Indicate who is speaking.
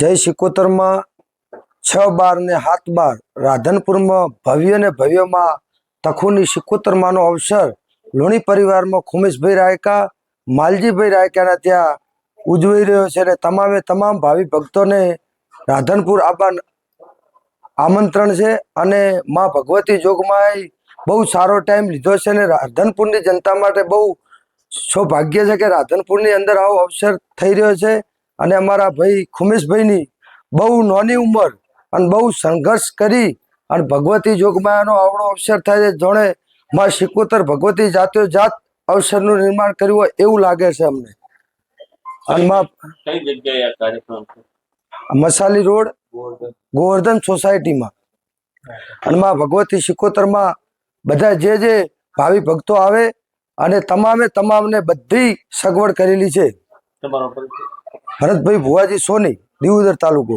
Speaker 1: જય શિકોતરમાં છ બાર ને સાત બાર. રાધનપુરમાં ભવ્ય ને ભવ્યમાં તખુની સિકોતરમાંનો અવસર. લોણી પરિવારમાં ખુમેશભાઈ રાયકા, માલજીભાઈ રાયકાના ત્યાં ઉજવાઈ રહ્યો છે અને તમામે તમામ ભાવિ ભક્તોને રાધનપુર આવવા આમંત્રણ છે અને માં ભગવતી જોગમાએ બહુ સારો ટાઈમ લીધો છે અને રાધનપુરની જનતા માટે બહુ સૌભાગ્ય છે કે રાધનપુરની અંદર આવો અવસર થઈ રહ્યો છે. અને અમારા ભાઈ ખુમેશભાઈની બહુ નાની ઉંમર અને બહુ સંઘર્ષ કરી અને ભગવતી જોગમાયાનો આવડો અવસર થાય જોણે માં શિકોતર ભગવતી જાતો જાત અવસરનું નિર્માણ કર્યું હોય એવું લાગે છે અમને. અને માં મસાલી રોડ ગોવર્ધન. સોસાયટીમાં. અને માં ભગવતી શિકોતરમાં બધા જે જે ભાવિ ભક્તો આવે અને તમામે તમામને બધી સગવડ કરેલી છે.
Speaker 2: તમારો
Speaker 1: ભરતભાઈ ભુવાજી સોની દીવદર તાલુકો.